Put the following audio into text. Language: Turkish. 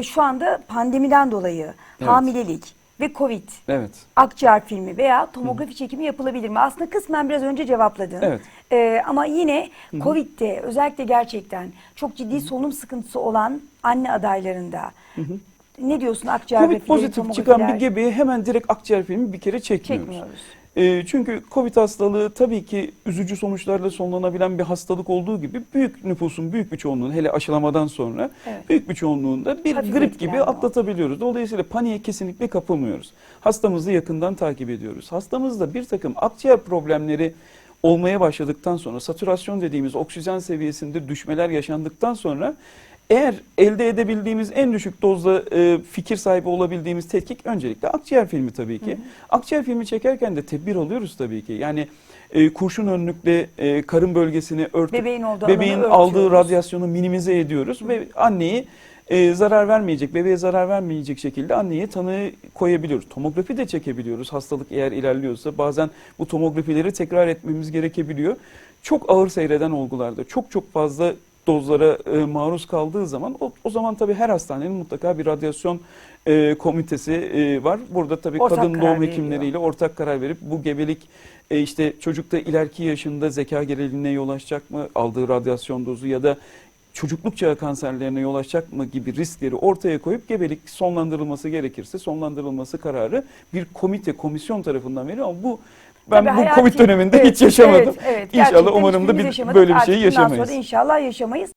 e, şu anda pandemiden dolayı Evet. hamilelik ve Covid Evet. akciğer filmi veya tomografi çekimi yapılabilir mi? Aslında kısmen biraz önce cevapladın. Evet. Ee, ama yine Covid'de özellikle gerçekten çok ciddi solunum sıkıntısı olan anne adaylarında ne diyorsun akciğer Covid grafileri, pozitif çıkan bir gebeye hemen direkt akciğer filmi bir kere çekmiyoruz. Çekmiyoruz. E, çünkü Covid hastalığı tabii ki üzücü sonuçlarla sonlanabilen bir hastalık olduğu gibi büyük nüfusun büyük bir çoğunluğunu hele aşılamadan sonra Evet. büyük bir çoğunluğunda bir Hafif grip gibi atlatabiliyoruz. Dolayısıyla paniğe kesinlikle kapılmıyoruz. Hastamızı yakından takip ediyoruz. Hastamızda bir takım akciğer problemleri olmaya başladıktan sonra satürasyon dediğimiz oksijen seviyesinde düşmeler yaşandıktan sonra eğer elde edebildiğimiz en düşük dozda e, fikir sahibi olabildiğimiz tetkik öncelikle akciğer filmi tabii ki. Akciğer filmi çekerken de tedbir alıyoruz tabii ki. Yani e, kurşun önlükle e, karın bölgesini örtüp Bebeğin olduğu bebeğin aldığı radyasyonu minimize ediyoruz ve anneyi e, zarar vermeyecek, bebeğe zarar vermeyecek şekilde anneye tanı koyabiliyoruz. Tomografi de çekebiliyoruz hastalık eğer ilerliyorsa. Bazen bu tomografileri tekrar etmemiz gerekebiliyor. Çok ağır seyreden olgularda çok çok fazla dozlara e, maruz kaldığı zaman o, o zaman tabii her hastanenin mutlaka bir radyasyon e, komitesi e, var. Burada tabii Ortak kadın doğum hekimleriyle ortak karar verip bu gebelik e, işte çocukta ileriki yaşında zeka geriliğine yol açacak mı aldığı radyasyon dozu ya da çocukluk çağı kanserlerine yol açacak mı gibi riskleri ortaya koyup gebelik sonlandırılması gerekirse sonlandırılması kararı bir komite, komisyon tarafından veriyor ama bu ben Tabii bu hayati- Covid döneminde Evet, hiç yaşamadım. evet, evet. İnşallah umarım da bir böyle bir bundan sonra yaşamayız. da inşallah yaşamayız.